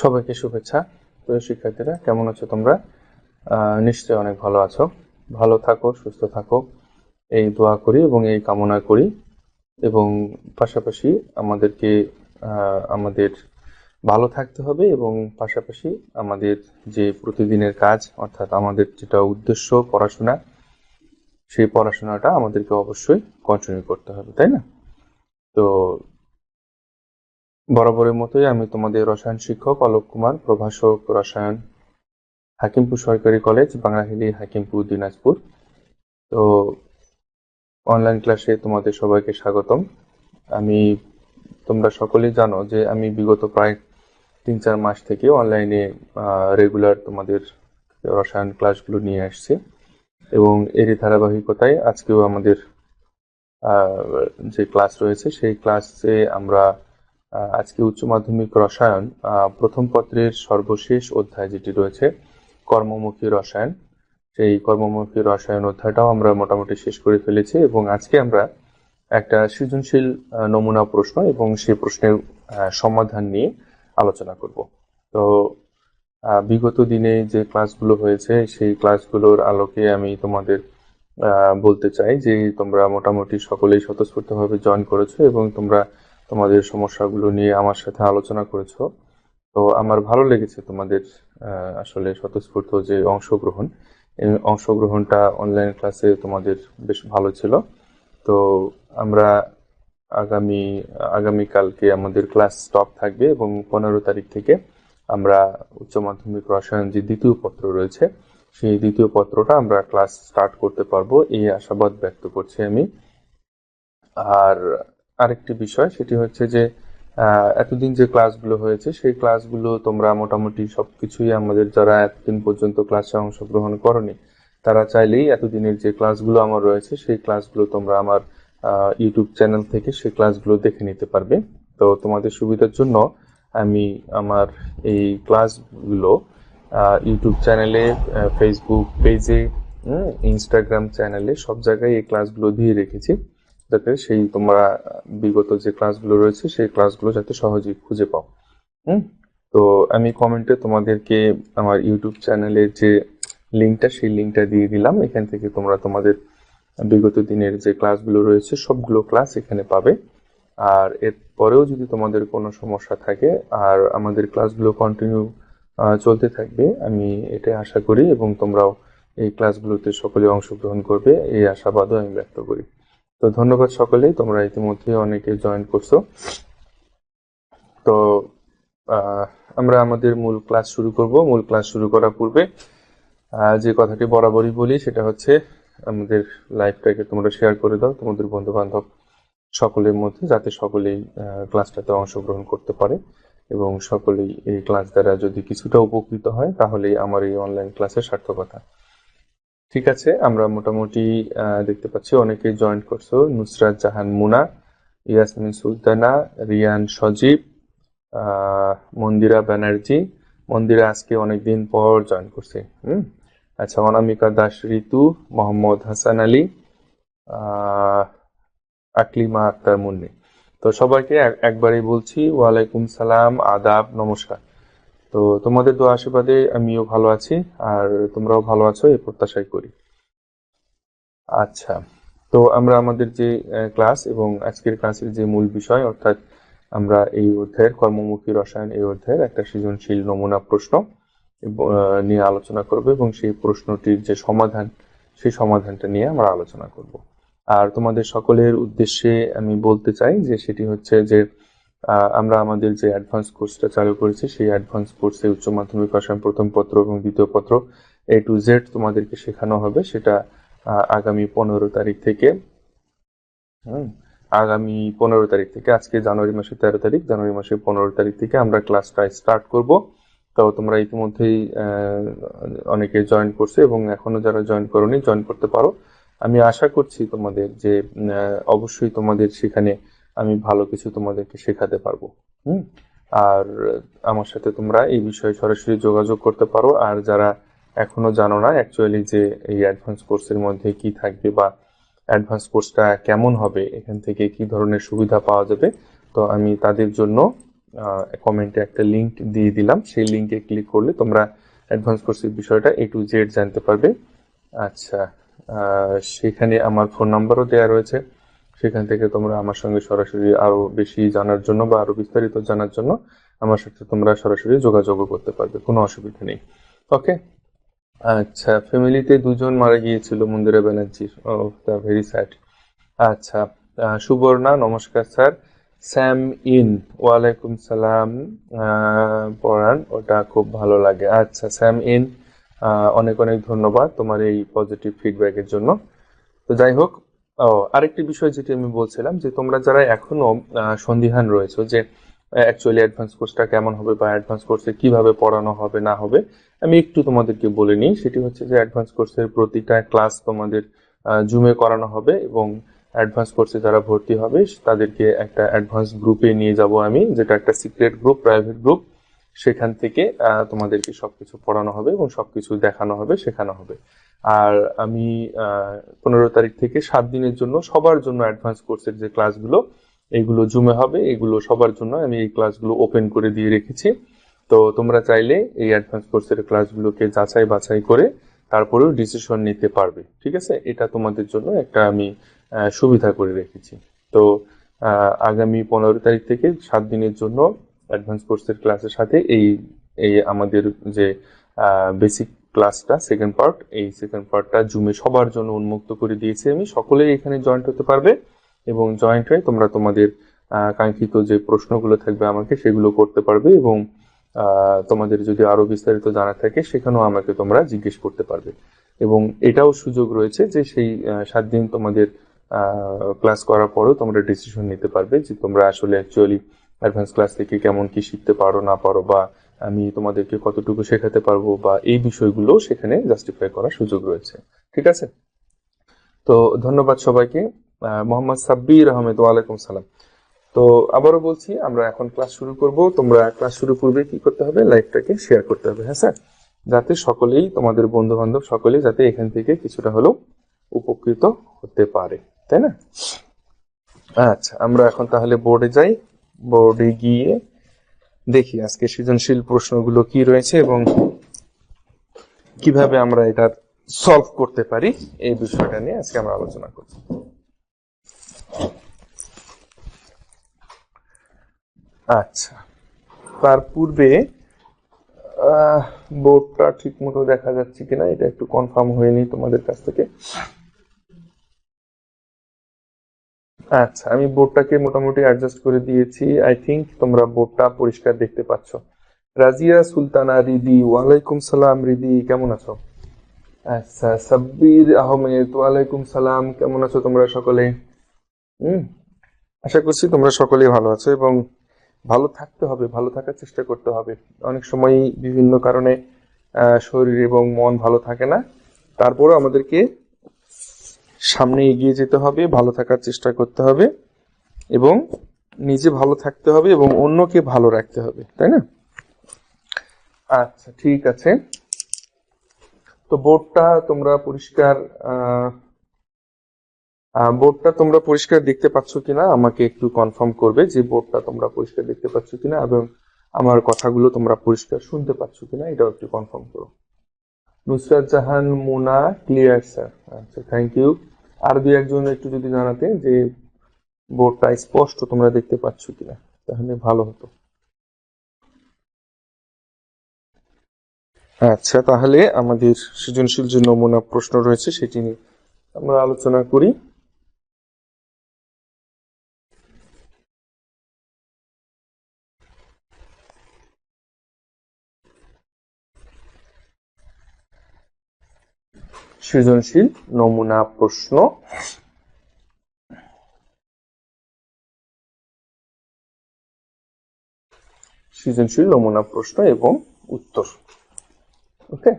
সবাইকে শুভেচ্ছা। প্রিয় শিক্ষার্থীরা, কেমন আছো তোমরা? নিশ্চয়ই অনেক ভালো আছো। ভালো থাকো, সুস্থ থাকো। এই দোয়া করি এবং এই কামনা করি। এবং পাশাপাশি আমাদেরকে আমাদের ভালো থাকতে হবে এবং পাশাপাশি আমাদের যে প্রতিদিনের কাজ, অর্থাৎ আমাদের যেটা উদ্দেশ্য পড়াশোনা, সেই পড়াশোনাটা আমাদেরকে অবশ্যই কন্টিনিউ করতে হবে, তাই না? তো বরাবরের মতোই আমি তোমাদের রসায়ন শিক্ষক অলোক কুমার, প্রভাষক রসায়ন, হাকিমপুর সরকারি কলেজ, বাংলাহিলি, হাকিমপুর, দিনাজপুর। তো অনলাইন ক্লাসে তোমাদের সবাইকে স্বাগতম। আমি, তোমরা সকলেই জানো যে আমি বিগত প্রায় তিন চার মাস থেকে অনলাইনে রেগুলার তোমাদের রসায়ন ক্লাসগুলো নিয়ে আসছি। এবং এরই ধারাবাহিকতায় আজকেও আমাদের যে ক্লাস রয়েছে, সেই ক্লাসে আমরা আজকে উচ্চ মাধ্যমিক রসায়ন প্রথম পত্রের সর্বশেষ অধ্যায় যেটি রয়েছে, কর্মমুখী রসায়ন। সেই কর্মমুখী রসায়ন অধ্যায়টাও আমরা মোটামুটি শেষ করে ফেলেছি এবং আজকে আমরা একটা সৃজনশীল নমুনা প্রশ্ন এবং সেই প্রশ্নের সমাধান নিয়ে আলোচনা করব। তো বিগত দিনে যে ক্লাসগুলো হয়েছে, সেই ক্লাসগুলোর আলোকে আমি তোমাদের বলতে চাই যে তোমরা মোটামুটি সকলেই স্বতঃস্ফূর্তভাবে জয়েন করেছ এবং তোমরা তোমাদের সমস্যাগুলো নিয়ে আমার সাথে আলোচনা করেছ। তো আমার ভালো লেগেছে তোমাদের আসলে স্বতঃস্ফূর্ত যে অংশগ্রহণ। এই অংশগ্রহণটা অনলাইন ক্লাসে তোমাদের বেশ ভালো ছিল। তো আমরা আগামী আগামীকালকে আমাদের ক্লাস স্টপ থাকবে এবং পনেরো তারিখ থেকে আমরা উচ্চ মাধ্যমিক রসায়ন যে দ্বিতীয় পত্র রয়েছে, সেই দ্বিতীয় পত্রটা আমরা ক্লাস স্টার্ট করতে পারব। এই আশাবাদ ব্যক্ত করছি আমি। আর আরেকটি বিষয়, সেটি হচ্ছে যে এতদিন যে ক্লাসগুলো হয়েছে, সেই ক্লাসগুলো তোমরা মোটামুটি সবকিছুই আমাদের যারা এতদিন পর্যন্ত ক্লাসে অংশগ্রহণ করনি, তারা চাইলেই এতদিনের যে ক্লাসগুলো আমার রয়েছে, সেই ক্লাসগুলো তোমরা আমার ইউটিউব চ্যানেল থেকে সেই ক্লাসগুলো দেখে নিতে পারবে। তো তোমাদের সুবিধার জন্য আমি আমার এই ক্লাসগুলো ইউটিউব চ্যানেলে ফেসবুক পেজে ইনস্টাগ্রাম চ্যানেলে সব জায়গায় এই ক্লাসগুলো দিয়ে রেখেছি। যাতে সেই তোমরা বিগত যে ক্লাসগুলো রয়েছে, সেই ক্লাসগুলো যাতে সহজেই খুঁজে পাও। হুম? তো আমি কমেন্টে তোমাদেরকে আমার ইউটিউব চ্যানেলের যে লিঙ্কটা সেই লিঙ্কটা দিয়ে দিলাম। এখান থেকে তোমরা তোমাদের বিগত দিনের যে ক্লাসগুলো রয়েছে, সবগুলো ক্লাস এখানে পাবে। আর এর পরেও যদি তোমাদের কোনো সমস্যা থাকে, আর আমাদের ক্লাসগুলো কন্টিনিউ চলতে থাকবে, আমি এটা আশা করি এবং তোমরাও এই ক্লাসগুলোতে সকলে অংশগ্রহণ করবে। এই আশাবাদও আমি ব্যক্ত করি। তো ধন্যবাদ সকলেই, তোমরা ইতিমধ্যে অনেকে জয়েন করছ। তো আমরা আমাদের মূল ক্লাস শুরু করব। মূল ক্লাস শুরু করার পূর্বে যে কথাটি বরাবরই বলি, সেটা হচ্ছে আমাদের লাইভটাকে তোমরা শেয়ার করে দাও, তোমাদের বন্ধু বান্ধব সকলের মধ্যে, যাতে সকলেই ক্লাসটাতে অংশগ্রহণ করতে পারে এবং সকলেই এই ক্লাস দ্বারা যদি কিছুটা উপকৃত হয়, তাহলেই আমার এই অনলাইন ক্লাসের সার্থকতা। ঠিক আছে, আমরা মোটামুটি দেখতে পাচ্ছি অনেকে জয়েন করছ। নুসরাত জাহান মুনা, ইয়াসমিন সুলতানা, রিয়ান সজীব মন্দিরা ব্যানার্জি। মন্দিরা আজকে অনেকদিন পর জয়েন করছে আচ্ছা অনামিকা দাস ঋতু, মোহাম্মদ হাসান আলী আকলিমা আক্তার মুন্নি। তো সবাইকে এক- একবারেই বলছি, ওয়ালাইকুম সালাম, আদাব, নমস্কার। তো তোমাদের দোয়া আশীর্বাদে আমিও ভালো আছি, আর তোমরাও ভালো আছো, এই প্রত্যাশাই করি। আচ্ছা তো আমরা আমাদের যে ক্লাস এবং আজকের ক্লাসের যে মূল বিষয়, অর্থাৎ আমরা এই অধ্যায়ের কর্মমুখী রসায়ন, এই অধ্যায়ের একটা সৃজনশীল নমুনা প্রশ্ন নিয়ে আলোচনা করব, এবং সেই প্রশ্নটির যে সমাধান, সেই সমাধানটা নিয়ে আমরা আলোচনা করব। আর তোমাদের সকলের উদ্দেশ্যে আমি বলতে চাই যে, সেটি হচ্ছে যে আমরা আমাদের যে অ্যাডভান্স কোর্সটা চালু করেছি, সেই অ্যাডভান্স কোর্সে উচ্চ মাধ্যমিক রসায়ন প্রথম পত্র এবং দ্বিতীয় পত্র এ টু জেড তোমাদেরকে শেখানো হবে। সেটা আগামী পনেরো তারিখ থেকে, হুম, আগামী পনেরো তারিখ থেকে, আজকে জানুয়ারি মাসের তেরো তারিখ, জানুয়ারি মাসের পনেরো তারিখ থেকে আমরা ক্লাসটা স্টার্ট করব। তো তোমরা ইতিমধ্যেই অনেকে জয়েন করছে এবং এখনও যারা জয়েন করোনি জয়েন করতে পারো। আমি আশা করছি তোমাদের যে অবশ্যই তোমাদের সেখানে আমি ভালো কিছু তোমাদেরকে শেখাতে পারব, হুম? আর আমার সাথে তোমরা এই বিষয়ে সরাসরি যোগাযোগ করতে পারো। আর যারা এখনও জানো না অ্যাকচুয়ালি যে এই অ্যাডভান্স কোর্সের মধ্যে কি থাকবে বা অ্যাডভান্স কোর্সটা কেমন হবে, এখান থেকে কি ধরনের সুবিধা পাওয়া যাবে, তো আমি তাদের জন্য কমেন্টে একটা লিংক দিয়ে দিলাম। সেই লিঙ্কে ক্লিক করলে তোমরা অ্যাডভান্স কোর্সের বিষয়টা এ টু জেড জানতে পারবে। আচ্ছা সেখানে আমার ফোন নাম্বারও দেওয়া রয়েছে। সেখান থেকে তোমরা আমার সঙ্গে সরাসরি আরও বেশি জানার জন্য বা আরও বিস্তারিত জানার জন্য আমার সাথে তোমরা সরাসরি যোগাযোগও করতে পারবে, কোনো অসুবিধা নেই। ওকে আচ্ছা ফ্যামিলিতে দুজন মারা গিয়েছিল মন্দিরা ব্যানার্জির ও দ্য ভেরি স্যাড আচ্ছা সুবর্ণা, নমস্কার স্যার। স্যাম ইন, ওয়ালাইকুম সালাম। পড়ান ওটা খুব ভালো লাগে। আচ্ছা স্যাম ইন অনেক অনেক ধন্যবাদ তোমার এই পজিটিভ ফিডব্যাকের জন্য। তো যাই হোক ও, আরেকটি বিষয় যেটি আমি বলছিলাম যে তোমরা যারা এখনও সন্দিহান রয়েছে যে অ্যাকচুয়ালি অ্যাডভান্স কোর্সটা কেমন হবে বা অ্যাডভান্স কোর্সে কীভাবে পড়ানো হবে, না হবে, আমি একটু তোমাদেরকে বলে নিই। সেটি হচ্ছে যে অ্যাডভান্স কোর্সের প্রতিটা ক্লাস তোমাদের জুমে করানো হবে এবং অ্যাডভান্স কোর্সে যারা ভর্তি হবে, তাদেরকে একটা অ্যাডভান্স গ্রুপে নিয়ে যাব আমি, যেটা একটা সিক্রেট গ্রুপ প্রাইভেট গ্রুপ সেখান থেকে তোমাদেরকে সবকিছু পড়ানো হবে এবং সবকিছু দেখানো হবে, শেখানো হবে। আর আমি পনেরো তারিখ থেকে সাত দিনের জন্য সবার জন্য অ্যাডভান্স কোর্সের যে ক্লাসগুলো এগুলো জুমে হবে, এগুলো সবার জন্য আমি এই ক্লাসগুলো ওপেন করে দিয়ে রেখেছি। তো তোমরা চাইলে এই অ্যাডভান্স কোর্সের ক্লাসগুলোকে যাচাই বাছাই করে তারপরেও ডিসিশন নিতে পারবে, ঠিক আছে? এটা তোমাদের জন্য একটা আমি সুবিধা করে রেখেছি। তো আগামী পনেরো তারিখ থেকে সাত দিনের জন্য অ্যাডভান্স কোর্সের ক্লাসের সাথে এই এই আমাদের যে বেসিক ক্লাসটা সেকেন্ড পার্ট এই সেকেন্ড পার্টটা জুমে সবার জন্য উন্মুক্ত করে দিয়েছি আমি। সকলেই এখানে জয়েন্ট হতে পারবে এবং জয়েন্ট হয়ে তোমরা তোমাদের কাঙ্ক্ষিত যে প্রশ্নগুলো থাকবে আমাকে সেগুলো করতে পারবে এবং তোমাদের যদি আরও বিস্তারিত জানা থাকে সেখানেও আমাকে তোমরা জিজ্ঞেস করতে পারবে। এবং এটাও সুযোগ রয়েছে যে সেই সাত দিন তোমাদের ক্লাস করার পরেও তোমরা ডিসিশন নিতে পারবে যে তোমরা আসলে অ্যাকচুয়ালি অ্যাডভান্স ক্লাস থেকে কেমন কি শিখতে পারো, না পারো, বা আমি তোমাদেরকে কতটুকু শেখাতে পারব, বা এই বিষয়গুলো সেখানে জাস্টিফাই করার সুযোগ রয়েছে। ঠিক আছে? তো ধন্যবাদ সবাইকে। মোহাম্মদ সাব্বির আহমেদ, ওয়ালাইকুম সালাম। তো আবারও বলছি, আমরা এখন ক্লাস শুরু করব। তোমরা ক্লাস শুরু পূর্বে কি করতে হবে? লাইভটাকে শেয়ার করতে হবে হ্যাঁ স্যার? যাতে সকলেই, তোমাদের বন্ধু বান্ধব সকলেই যাতে এখান থেকে কিছুটা হলেও উপকৃত হতে পারে, তাই না? আচ্ছা আমরা এখন তাহলে বোর্ডে যাই। বোর্ডে গিয়ে দেখি আজকে সৃজনশীল প্রশ্নগুলো কি রয়েছে এবং কীভাবে আমরা এটা সলভ করতে পারি এই বিষয়টা নিয়ে আজকে আমরা আলোচনা করব আচ্ছা তার পূর্বে বোর্ডটা ঠিক মতো দেখা যাচ্ছে কিনা এটা একটু কনফার্ম হয়নি তোমাদের কাছ থেকে। আচ্ছা আমি বোর্ডটাকে মোটামুটি অ্যাডজাস্ট করে দিয়েছি। আই থিংক তোমরা বোর্ডটা পরিষ্কার দেখতে পাচ্ছ। রাজিয়া, সুলতানা, রিদি, ওয়ালাইকুম সালাম, রিদি, কেমন আছো? আচ্ছা সাব্বির আহমেদ, ওয়ালাইকুম সালাম, কেমন আছো তোমরা সকলে? হুম, আশা করছি তোমরা সকলেই ভালো আছো এবং ভালো থাকতে হবে, ভালো থাকার চেষ্টা করতে হবে। অনেক সময় বিভিন্ন কারণে শরীর এবং মন ভালো থাকে না। তারপরও আমাদেরকে সামনে এগিয়ে যেতে হবে, ভালো থাকার চেষ্টা করতে হবে এবং নিজে ভালো থাকতে হবে এবং অন্যকে ভালো রাখতে হবে, তাই না? আচ্ছা ঠিক আছে। তো বোর্ডটা তোমরা পরিষ্কার বোর্ডটা তোমরা পরিষ্কার দেখতে পাচ্ছ কিনা আমাকে একটু কনফার্ম করবে যে বোর্ডটা তোমরা পরিষ্কার দেখতে পাচ্ছ কিনা এবং আমার কথাগুলো তোমরা পরিষ্কার শুনতে পাচ্ছ কিনা, এটাও একটু কনফার্ম করো। নুসরাত জাহান মোনা ক্লিয়ার স্যার আচ্ছা থ্যাংক ইউ আর দুই একজন একটু যদি জানাতে যে বোর্ডটা স্পষ্ট তোমরা দেখতে পাচ্ছ কিনা, তাহলে ভালো হতো। আচ্ছা তাহলে আমাদের সৃজনশীল যে নমুনা প্রশ্ন রয়েছে সেটি নিয়ে আমরা আলোচনা করি। সৃজনশীল নমুনা প্রশ্ন। সৃজনশীল নমুনা প্রশ্ন এবং উত্তর। ওকে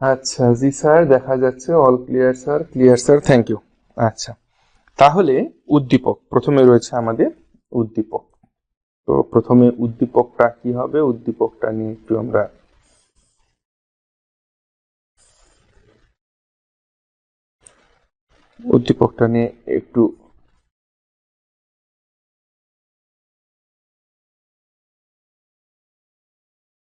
আচ্ছা জি স্যার, দেখা যাচ্ছে। All clear sir clear sir thank you আচ্ছা তাহলে উদ্দীপক, প্রথমে রয়েছে আমাদের উদ্দীপক। তো প্রথমে উদ্দীপকটা কি হবে? উদ্দীপকটা নিয়ে একটু আমরা উদ্দীপকটা নিয়ে একটু